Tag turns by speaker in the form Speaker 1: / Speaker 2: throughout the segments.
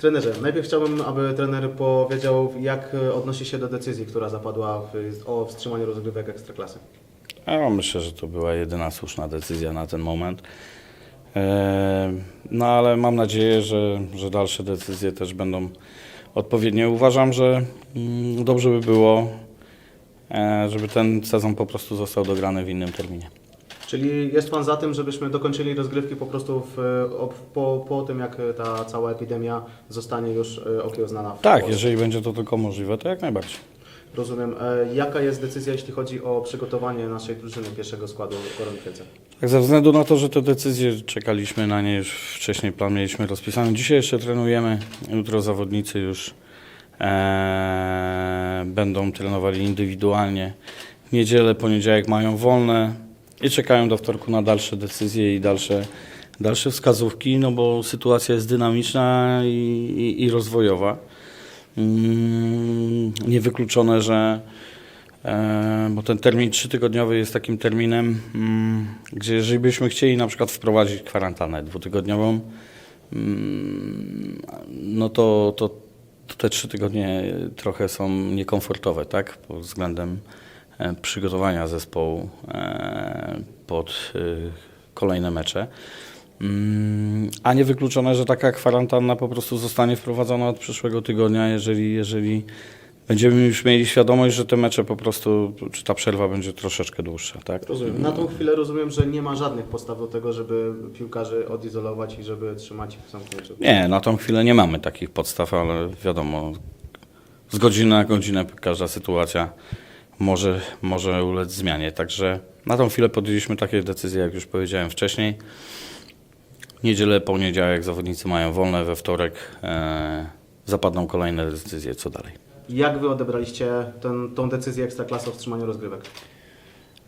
Speaker 1: Trenerze, najpierw chciałbym, aby trener powiedział, jak e, odnosi się do decyzji, która zapadła w, o wstrzymaniu rozgrywek Ekstraklasy.
Speaker 2: Ja myślę, że to była jedyna słuszna decyzja na ten moment. E, No ale mam nadzieję, że, że dalsze decyzje też będą odpowiednie. Uważam, że mm, dobrze by było, e, żeby ten sezon po prostu został dograny w innym terminie.
Speaker 1: Czyli jest Pan za tym, żebyśmy dokończyli rozgrywki po prostu w, po, po tym, jak ta cała epidemia zostanie już e, okiełznana w
Speaker 2: Tak,
Speaker 1: Polsce?
Speaker 2: jeżeli będzie to tylko możliwe, to jak najbardziej.
Speaker 1: Rozumiem. E, Jaka jest decyzja, jeśli chodzi o przygotowanie naszej drużyny pierwszego składu Koronkiece?
Speaker 2: Tak, ze względu na to, że te decyzje czekaliśmy na nie już wcześniej, plan mieliśmy rozpisany. Dzisiaj jeszcze trenujemy, jutro zawodnicy już e, będą trenowali indywidualnie. W niedzielę, poniedziałek mają wolne i czekają do wtorku na dalsze decyzje i dalsze, dalsze wskazówki, no bo sytuacja jest dynamiczna i, i, i rozwojowa. Mm, niewykluczone, że E, bo ten termin trzytygodniowy jest takim terminem, mm, gdzie jeżeli byśmy chcieli na przykład wprowadzić kwarantannę dwutygodniową, mm, no to, to, to te trzy tygodnie trochę są niekomfortowe, tak, pod względem przygotowania zespołu e, pod e, kolejne mecze. Mm, A niewykluczone, że taka kwarantanna po prostu zostanie wprowadzona od przyszłego tygodnia, jeżeli, jeżeli będziemy już mieli świadomość, że te mecze po prostu, czy ta przerwa będzie troszeczkę dłuższa, tak?
Speaker 1: Rozumiem. Na tą chwilę rozumiem, że nie ma żadnych podstaw do tego, żeby piłkarzy odizolować i żeby trzymać w zamknięciu.
Speaker 2: Nie, na tą chwilę nie mamy takich podstaw, ale wiadomo, z godziny na godzinę każda sytuacja może, może ulec zmianie. Także na tą chwilę podjęliśmy takie decyzje, jak już powiedziałem wcześniej. Niedzielę, poniedziałek zawodnicy mają wolne, we wtorek e, zapadną kolejne decyzje, co dalej.
Speaker 1: Jak Wy odebraliście ten, tą decyzję Ekstraklasy o wstrzymaniu rozgrywek?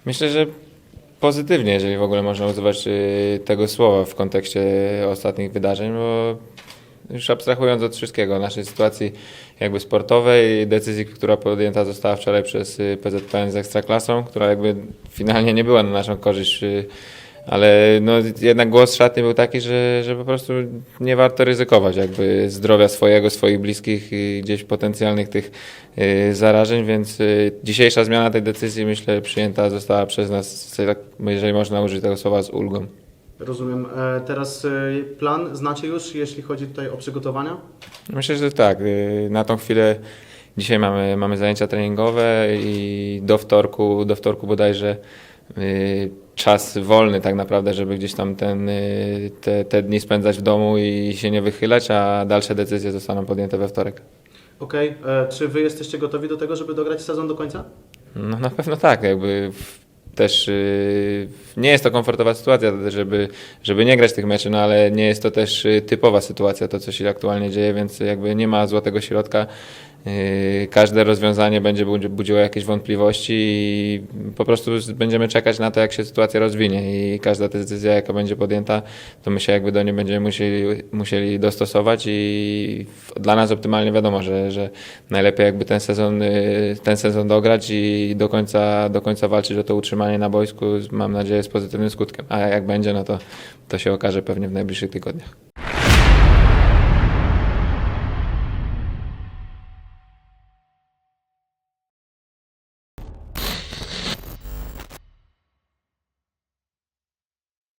Speaker 3: Myślę, że pozytywnie, jeżeli w ogóle można używać y, tego słowa w kontekście ostatnich wydarzeń, bo już abstrahując od wszystkiego, naszej sytuacji jakby sportowej, decyzji, która podjęta została wczoraj przez y, PZPN z Ekstraklasą, która jakby finalnie nie była na naszą korzyść, y, ale no jednak głos szatni był taki, że, że po prostu nie warto ryzykować jakby zdrowia swojego, swoich bliskich i gdzieś potencjalnych tych y, zarażeń, więc dzisiejsza zmiana tej decyzji myślę przyjęta została przez nas, tak, jeżeli można użyć tego słowa, z ulgą.
Speaker 1: Rozumiem. E, Teraz e, plan znacie już, jeśli chodzi tutaj o przygotowania?
Speaker 3: Myślę, że tak. y, Na tą chwilę dzisiaj mamy, mamy zajęcia treningowe i do wtorku, do wtorku bodajże czas wolny tak naprawdę, żeby gdzieś tam ten, te, te dni spędzać w domu i się nie wychylać, a dalsze decyzje zostaną podjęte we wtorek.
Speaker 1: Okej. E, Czy Wy jesteście gotowi do tego, żeby dograć sezon do końca?
Speaker 3: No na pewno tak, jakby w- też y, nie jest to komfortowa sytuacja, żeby, żeby nie grać tych meczy, no ale nie jest to też y, typowa sytuacja, to co się aktualnie dzieje, więc jakby nie ma złotego środka. Y, Każde rozwiązanie będzie budzi- budziło jakieś wątpliwości i po prostu będziemy czekać na to, jak się sytuacja rozwinie i każda decyzja, jaka będzie podjęta, to my się jakby do niej będziemy musieli, musieli dostosować i dla nas optymalnie wiadomo, że, że najlepiej jakby ten sezon, y, ten sezon dograć i do końca, do końca walczyć o to utrzymanie na boisku, mam nadzieję, z pozytywnym skutkiem. A jak będzie, no to, to się okaże pewnie w najbliższych tygodniach.